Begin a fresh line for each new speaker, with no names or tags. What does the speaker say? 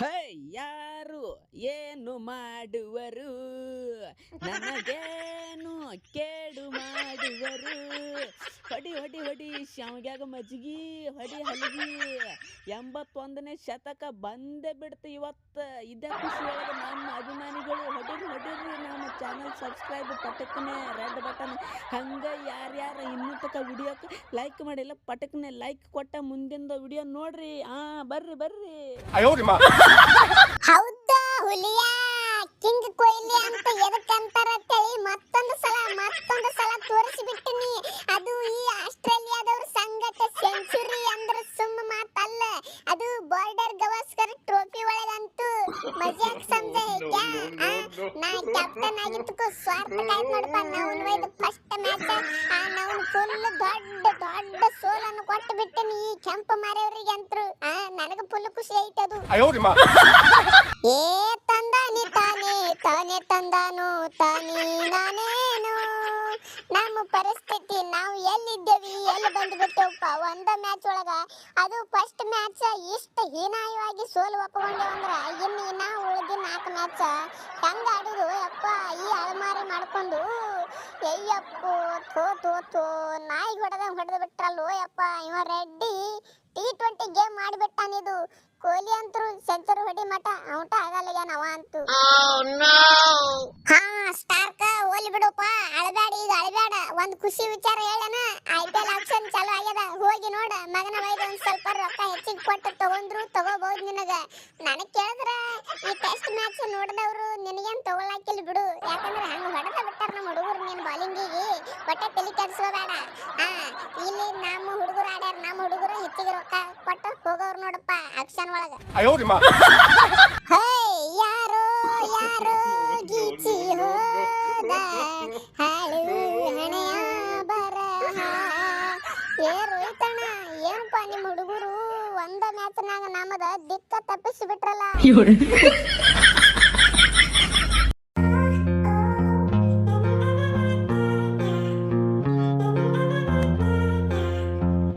ಹೇ ಯಾರು ಏನು ಮಾಡುವರು? ನನಗೇನು ಕೇಡು ಮಾಡುವರು? ಹೊಡಿ ಹೊಡಿ ಹೊಡಿ ಶಾವ್ಗ್ಯಾಗ ಮಜ್ಗಿ ಹೊಡಿ, ಹಲಗಿ. ಎಂಬತ್ತೊಂದನೇ ಶತಕ ಬಂದೇ ಬಿಡ್ತು ಇವತ್ತು. ಇದೇ ಖುಷಿ ಒಳಗೆ ನಮ್ಮ ಅಭಿಮಾನಿಗಳು ಚಾನಲ್ ಸಬ್ಸ್ಕ್ರೈಬ್ ಪಟಕ್ನೆ ರೆಡ್ ಬಟನ್ ಹಂಗೆ ಯಾರ್ಯಾರು ಇನ್ನೂ ತಕ ವಿಡಿಯೋಕ್ಕೆ ಲೈಕ್ ಮಾಡಿಲ್ಲ ಪಟಕ್ನೆ ಲೈಕ್ ಕೊಟ್ಟ ಮುಂದಿಂದ ವಿಡಿಯೋ ನೋಡ್ರಿ. ಹಾ ಬರ್ರಿ ಬರ್ರಿ.
ಹೌದಾ ಹುಲಿ? ಮಜಾಕ್ ಸಮಜಾಯಿಕ ನಾ ಕ್ಯಾಪ್ಟನ್ ಆಗಿದ್ದಕ್ಕೂ ಸ್ವಾರ್ಥಕ ನೋಡಪ್ಪ ನಾವು ಇದು ಫಸ್ಟ್ ಮ್ಯಾಚ್ ಆ? ನಾವು ಫುಲ್ ದೊಡ್ಡ ದೊಡ್ಡ ಸೋಲನ್ನು ಕೊಟ್ಟು ಬಿಟ್ಟೆನಿ ಈ ಕೆಂಪು ಮಾರಿಯವರಿಗೆ ಅಂತರು ನನಗೆ ಫುಲ್ ಖುಷಿ ಐತೆ ಅದು. ಏ ತಂದಾನಿ ತಾನೇ ತಾನೇ ತಂದಾನು ತಾನೇ ನಾನೇ? ನಮ್ಮ ಪರಿಸ್ಥಿತಿ ನಾವು ಎಲ್ಲಿದ್ದೇವಿ ಎಲ್ಲಿ ಬಂದ್ಬಿಟ್ಟೆವಪ್ಪ ಒಂದ ಮ್ಯಾಚ್ ಒಳಗ ಅದು ಫಸ್ಟ್ ಮ್ಯಾಚ್ ಇಷ್ಟ ಹೀನಾಯವಾಗಿ ಸೋಲು ಒಪ್ಪಿಕೊಂಡೇವು ಅಂದ್ರ ಇನ್ನು ಇನ್ನ ಉಳಿದ ನಾಲ್ಕು ಮ್ಯಾಚ್ ಹೆಂಗ ಆಡುದು? ಅಪ್ಪ ಈ ಅಳಮಾರಿ ಮಾಡ್ಕೊಂಡು ಅಯ್ಯಪ್ಪೋ ಥೋ ಥೋ ಥೋ ನಾಯಿ ಹೊಡೆದ ಹೊಡೆದು ಬಿಟ್ರಲ್ಲೋ ಯಪ್ಪ ಇವ ರೆಡ್ಡಿ ಟಿ ಟ್ವೆಂಟಿ ಗೇಮ್ ಮಾಡಿಬಿಟ್ಟಾನಿದು ಕೊಹ್ಲಿ ಅಂತರು ಸೆಂಚುರಿ ಹೊಡಿ ಮಟ ಔಟ ಆಗಲ್ಲ ಏನವ ಅಂತೂ. ಹಾ ಸ್ಟಾರ್ಕ ಹೋಲಿ ಬಿಡು ಒಂದ್ ಖುಷಿ ವಿಚಾರ ಹೇಳೇನ ಐ ಪಿ ಎಲ್ ಆಪ್ಷನ್ ಆಗ್ಯದ. ಹೋಗಿ ನೋಡ ಮಗನ ವೈದ್ಯ ಒಂದ್ ಸ್ವಲ್ಪ ರೊಕ್ಕ ಹೆಚ್ಚಿಗೆ ಕೊಟ್ಟು ತಗೊಂಡ್ರು ತಗೋಬಹುದು ನಿನಗ. ನನಗ್ ಕೇಳಿದ್ರ ಈ ಟೆಸ್ಟ್ ಮ್ಯಾಚ್ ನೋಡಿದವ್ರು ನಿನಗೇನ್ ತಗೊಳಕಿಲ್ ಬಿಡು. ಯಾಕಂದ್ರೆ ಹಂಗ ಹೊಡೆದ ಬಿಟ್ಟಾರ ನಮ್ಮ ಹುಡುಗರು ನಿನ್ ಬಾಲಿಂಗಿಗೆ ಹೊಟ್ಟೆ ತಲೆ ಕೆಡ್ಸ್ಕೋಬೇಡ ಹಾ ಇಲ್ಲಿ ನಮ್ಮ ಹುಡುಗರು ಆಡ್ಯಾರ ನಮ್ಮ ಹುಡುಗರು ಹೆಚ್ಚಿಗೆ ರೊಕ್ಕ ಕೊಟ್ಟು ಹೋಗೋರು ನೋಡಪ್ಪ ಆಕ್ಷನ್ ಒಳಗ. ಹೇ ನಿಮ್ಮ ಹುಡುಗರು ಒಂದ ಮ್ಯಾಚ್ನಾಗ ನಮ್ಮದ ದಿಕ್ಕ ತಪ್ಪಿಸಿ ಬಿಟ್ರಲ್ಲ.